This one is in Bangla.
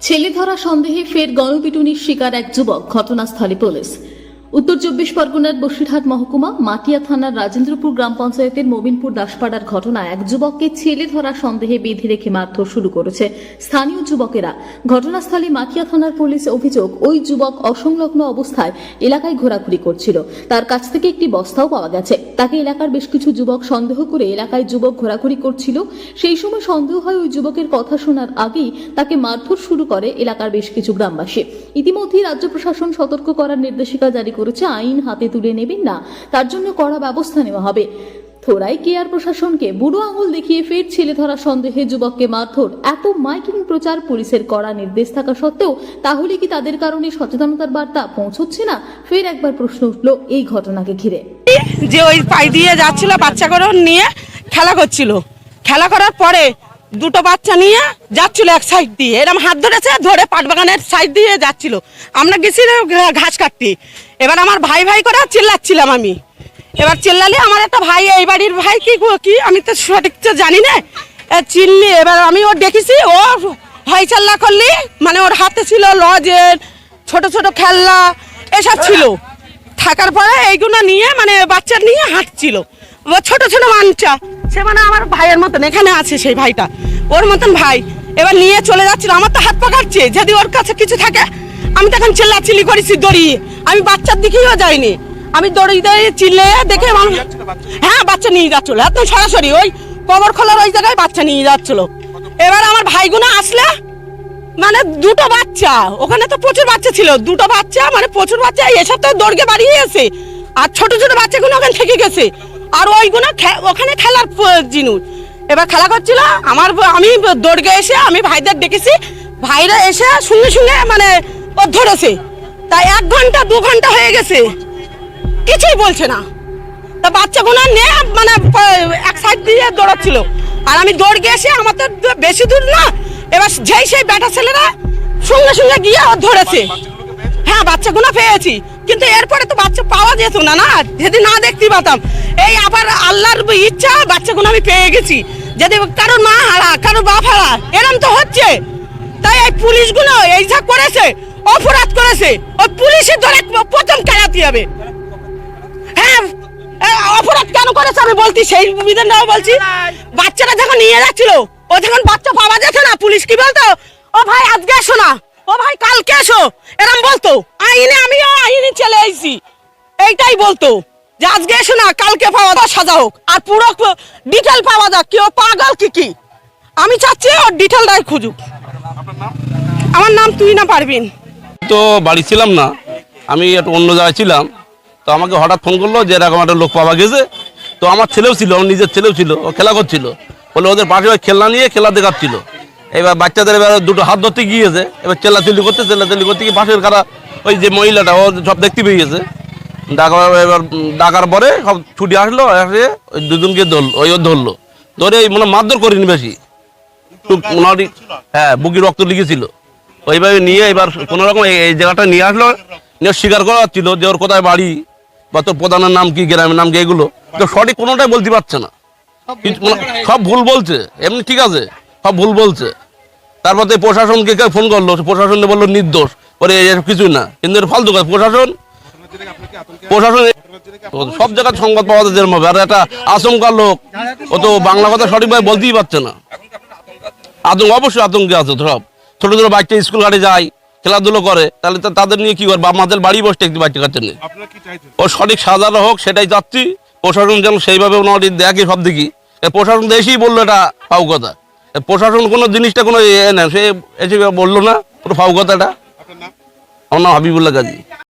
ছেলে ধরা সন্দেহে ফের গণপিটুনির শিকার এক যুবক ঘটনাস্থলে পুলিশ। উত্তর চব্বিশ পরগনার বসিরহাট মহকুমা, মাটিয়া থানার রাজেন্দ্রপুর গ্রাম পঞ্চায়েতের মোমিনপুর দাসপাড়ার ঘটনায় এক যুবককে ছেলে ধরা সন্দেহে বেঁধে রেখে মারধর শুরু করেছে স্থানীয় যুবকেরা। ঘটনাস্থলে মাটিয়া থানার পুলিশ অভিযোগ, ওই যুবক অসংলগ্ন অবস্থায় এলাকায় ঘোরাঘুরি করছিল। তার কাছ থেকে একটি বস্তাও পাওয়া গেছে। তাকে এলাকার বেশ কিছু যুবক সন্দেহ করে এলাকায় যুবক ঘোরাঘুরি করছিল। সেই সময় সন্দেহ হয় ওই যুবকের কথা শোনার আগেই তাকে মারধর শুরু করে এলাকার বেশ কিছু গ্রামবাসী। ইতিমধ্যেই রাজ্য প্রশাসন সতর্ক করার নির্দেশিকা জারি করেছে, আইন হাতে তুলে নেবেন না। তার জন্য কড়া ব্যবস্থা নেওয়া হবে। থোড়াই কেয়ার প্রশাসনকে বুড়ো আঙুল দেখিয়ে ফের ছেলে ধরা সন্দেহে যুবককে মারধর। এত মাইকিং প্রচার পুলিশের কড়া নির্দেশ থাকা সত্ত্বেও তাহলে কি তাদের কারণে সচেতনতার বার্তা পৌঁছচ্ছে না? ফের একবার প্রশ্ন উঠল এই ঘটনাকে ঘিরে। যে ওই পাই দিয়ে যাচ্ছিল বাচ্চা করে নিয়ে খেলা করছিল। খেলা করার পরে দুটো বাচ্চা নিয়ে যাচ্ছিল এক সাইড দিয়ে। এরকম হাত ধরেছে, ধরে পাটবাগানের সাইড দিয়ে যাচ্ছিল। আমরা গেছি ঘাস কাটতে। এবার আমার ভাই ভাই করে চিল্লাচ্ছিলাম আমি। এবার চিল্লালে আমার একটা ভাই, এই বাড়ির ভাই কি কি? আমি তো সঠিক তো জানি না। চিল্লি, এবার আমি ওর দেখেছি, ও হয় চাল্লা করলি মানে ওর হাতে ছিল লজের, ছোট ছোট খেলনা, এসব ছিল। থাকার পরে এইগুলো নিয়ে মানে বাচ্চা নিয়ে হাঁটছিল। ও ছোট ছোট বাচ্চা। সে মানে আমার ভাইয়ের মতন এখানে আছে সেই ভাইটা। ওর মতন ভাই। এবার নিয়ে চলে যাচ্ছিল আমার তো হাত পাকাচ্ছে যদি ওর কাছে কিছু থাকে আমি তখন চিল্লাচিল্লি করেছি দড়িয়ে আমি বাচ্চার দিকেও যাইনি। আমি দড়ি দিয়ে চিল্লে দেখে হ্যাঁ বাচ্চা নিয়ে যাচ্ছিল। একদম সরাসরি ওই কবর খোলার ওই জায়গায় বাচ্চা নিয়ে যাচ্ছিল। এবার আমার ভাইগুলো আসলে মানে দুটো বাচ্চা। ওখানে তো প্রচুর বাচ্চা ছিল। দুটো বাচ্চা মানে প্রচুর বাচ্চা এসব তো দৌড়কে বাড়িয়ে গেছে আর ছোট ছোট বাচ্চাগুলো ওখানে থেকে গেছে। আর ওইগুলো ওখানে খেলার জিনিস এবার খেলা করছিল, আমার আমি দৌড়কে এসে আমি ভাইদের ডেকেছি। ভাইরা এসে সঙ্গে সঙ্গে মানে ও ধরেছে। তাই এক ঘণ্টা, দু ঘণ্টা হয়ে গেছে। কিছুই বলছে না। তা বাচ্চাগুলো নিয়ে মানে এক সাইড দিয়ে দৌড়াচ্ছিল। আর আমি দৌড় গিয়ে এসে আমার তো বেশি দূর না, এবার যেই সেই বেটা ছেলেরা সঙ্গে সঙ্গে গিয়ে ধরেছে। হ্যাঁ বাচ্চাগুলো পেয়েছি। কিন্তু এরপরে তো বাচ্চা পাওয়া যেত না না, যদি না দেখতে পাতাম। এই আবার আল্লাহর ইচ্ছা, বাচ্চাগুলো আমি পেয়ে গেছি। যদি কারোর মা হারা, কারোর বাপ হারা, এরম তো হচ্ছে। তাই এই পুলিশগুলো এই যা করেছে, অপরাধ করেছে, ওই পুলিশের ধরে প্রথম কেনাতে হবে। হ্যাঁ অপরাধ কেন করেছে আমি বলছি, সেই বিধানটাও বলছি। বাচ্চারা যখন নিয়ে যাচ্ছিল, ও যখন বাচ্চা পাওয়া যেত না, পুলিশ কি বলতো? ও ভাই, আজকে এসো না। ও ভাই, কালকে এসো। এরম বলতো, আইনে আমিও আইনে চলে এসেছি এইটাই বলতো, যে আজকে এসো না, কালকে পাওয়া যাক, সাজা হোক। আর পুরো ডিটেল পাওয়া যাক কেউ পাগল কি কি। আমি চাচ্ছি ওর ডিটেলটাই খুঁজুক। আমার নাম তুই না পারবিন। তো বাড়ি ছিলাম না, আমি একটু অন্য জায়গায় ছিলাম। তো আমাকে হঠাৎ ফোন করল যে এরকম একটা লোক পাওয়া গেছে। তো আমার ছেলেও ছিল, আমার নিজের ছেলেও ছিল, ও খেলা করছিল। বলে ওদের পাশে খেলনা নিয়ে খেলা দেখাচ্ছিল। এবার বাচ্চাদের এবার দুটো হাত ধরতে গিয়েছে এবার চেল্লাচিল্লি করতে চেল্লাচিল্লি করতে গিয়ে পাশের কারা ওই যে মহিলাটা ও সব দেখতে পেয়ে গেছে। ডাকার এবার ডাকার পরে সব ছুটি আসলো এসে ওই দুজনকে ধরলো ওই ও ধরলো। ধরে এই মানে মারধর করিনি বেশি। মোটামুটি হ্যাঁ বুকি রক্ত লিখেছিল ওইভাবে নিয়ে এবার কোনো রকম এই- জায়গাটা নিয়ে আসলো নিয়ে স্বীকার করা হচ্ছিল যে ওর কোথায় বাড়ি বা তোর প্রধানের নাম কি গ্রামের নাম কি এগুলো। তো সঠিক কোনোটাই বলতে পারছে না। মানে সব ভুল বলছে। এমনি ঠিক আছে। সব ভুল বলছে। তারপর তো প্রশাসনকে কেউ ফোন করল প্রশাসন বলল নির্দোষ। পরে এসব কিছুই না। কিন্তু ফালতু কাজ প্রশাসন প্রশাসন সব জায়গায় সংবাদ পাওয়া যায় যেরকম হবে। আর একটা আশঙ্কার লোক ও তো বাংলা কথা সঠিকভাবে বলতেই পারছে না। আতঙ্ক অবশ্যই আতঙ্কে আছে সব। ছোট ছোট বাচ্চা স্কুল ঘাটে যায় খেলাধুলো করে তাহলে তো তাদের নিয়ে কি করে বা মাদের বাড়ি বসতে একটি বাচ্চা কাচ্চা নিয়ে। ও সঠিক সাজানো হোক সেটাই চাচ্ছি। প্রশাসন যেন সেইভাবে মোটামুটি দেখে সব দিকে প্রশাসন এসেই বলল এটা ফাউ কথা। প্রশাসন কোনো জিনিসটা কোনো এ না সে এসে বলল না কোনো ফাউ কথাটা। আমার নাম হাবিবুল্লাহ গাজী।